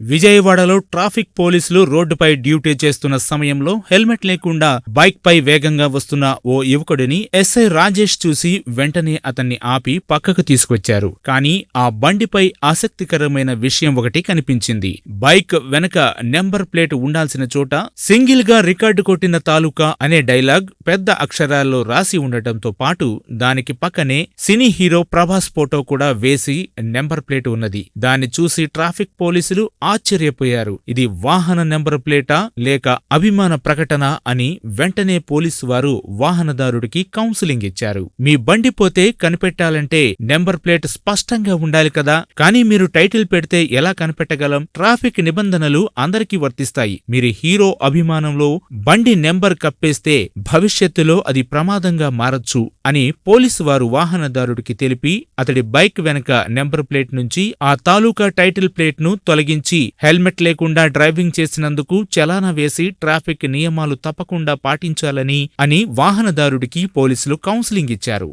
విజయవాడలో ట్రాఫిక్ పోలీసులు రోడ్డుపై డ్యూటీ చేస్తున్న సమయంలో హెల్మెట్ లేకుండా బైక్ పై వేగంగా వస్తున్న ఓ యువకుడిని ఎస్ఐ రాజేష్ చూసి వెంటనే అతన్ని ఆపి పక్కకు తీసుకొచ్చారు కానీ ఆ బండిపై ఆసక్తికరమైన విషయం ఒకటి కనిపించింది. బైక్ వెనక నెంబర్ ప్లేట్ ఉండాల్సిన చోట సింగిల్గా రికార్డు కొట్టిన తాలూకా అనే డైలాగ్ పెద్ద అక్షరాల్లో రాసి ఉండటంతో పాటు దానికి పక్కనే సినీ హీరో ప్రభాస్ ఫోటో కూడా వేసి నెంబర్ ప్లేట్ ఉన్నది. దాన్ని చూసి ట్రాఫిక్ పోలీసులు ఆశ్చర్యపోయారు. ఇది వాహన నెంబర్ ప్లేటా లేక అభిమాన ప్రకటన అని వెంటనే పోలీసు వారు వాహనదారుడికి కౌన్సిలింగ్ ఇచ్చారు. మీ బండి పోతే కనిపెట్టాలంటే నెంబర్ ప్లేట్ స్పష్టంగా ఉండాలి కదా? కానీ మీరు టైటిల్ పెడితే ఎలా కనిపెట్టగలం? ట్రాఫిక్ నిబంధనలు అందరికీ వర్తిస్తాయి. మీరు హీరో అభిమానంలో బండి నెంబర్ కప్పేస్తే భవిష్యత్తులో అది ప్రమాదంగా మారచ్చు అని పోలీసు వారు వాహనదారుడికి తెలిపి అతడి బైక్ వెనక నెంబర్ ప్లేట్ నుంచి ఆ తాలూకా టైటిల్ ప్లేట్ను తొలగించి హెల్మెట్ లేకుండా డ్రైవింగ్ చేసినందుకు చలానా వేసి ట్రాఫిక్ నియమాలు తప్పకుండా పాటించాలని అని వాహనదారుడికి పోలీసులు కౌన్సిలింగ్ ఇచ్చారు.